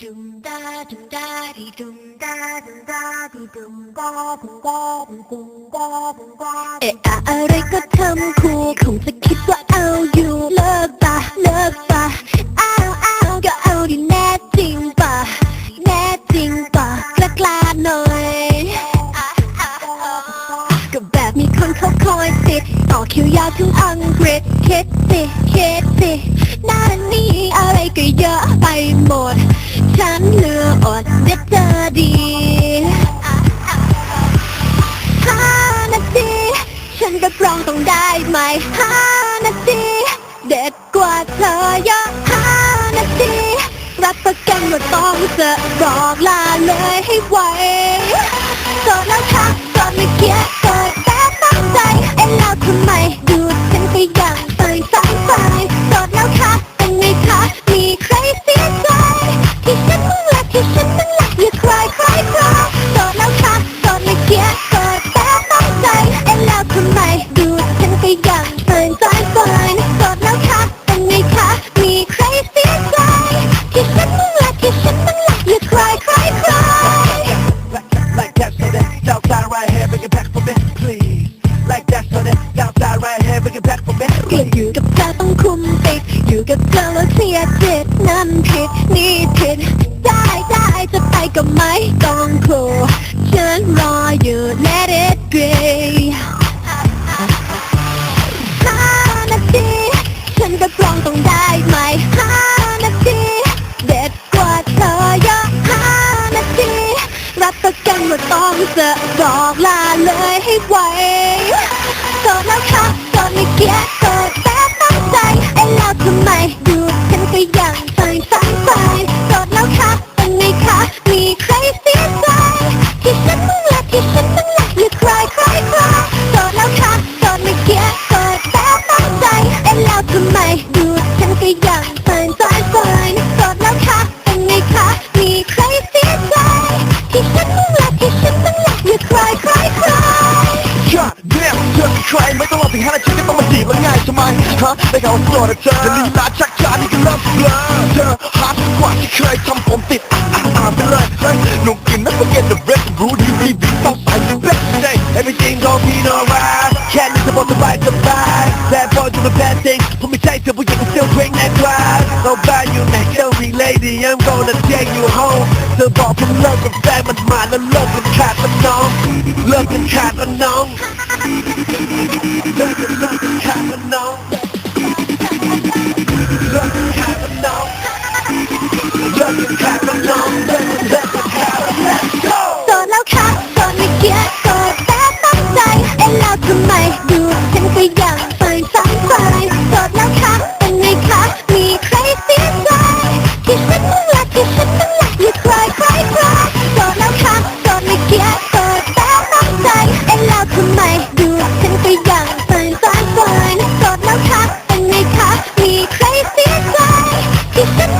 Dum da dum da di dum da dum da di dum da dum da di dum da dum da เอะอะอะไรก็ทำคู่คงจะคิดว่าเอาอยู่เลิกปะเลิกปะอ้าวอ้าวก็เอาดิแน่จริงปะแน่จริงปะกล้ากล้าหน่อยก็แบบมีคนเขาคอยติดต่อคิวยาวถึงอังกฤษคิดสิคิดสิหน้านี้อะไรก็เยอะไปหมด ฉันเหลืออดเด็ดเจอดีห้านาที ฉันรับรองต้องได้ไหมห้านาที เด็ดกว่าเธอเยอะห้านาทีรับประกันว่าต้องจะบอกลาเลยให้ไวโสดแล้วค่ะโสดไม่เกียด back for me, ก็ please. อยู่กับเธอต้องคุมติด อยู่กับเธอแล้วเสียจิตนั่นผิดนี่ผิด ได้ได้จะไปก็ไม่ต้องกลัวฉันรออยู่ let it be ห้านาทีฉันรับรองต้องได้ไหมห้านาทีเด็ดกว่าเธอเยอะห้านาทีรับประกันว่าต้องจะบอกลาเลยให้ไวโสดแล้วค่ะโสดไม่เกียด แำผมติดอะอะอ่านไปเลยเฮ้ยหนุ่มกินนักเก็ต the rest รู้ดีดีดีต้องไป the best day everything gonna be alright แค่นี้สบายสบายสบาย bad boy do the bad thing ผมไม่ใช่เธอผู้หญิง still drink that glass เราบ้านอยู่ไหน tell me lady I'm gonna take you home เธอบอกผมเลิกกับแฟนมัน Ha ha ha!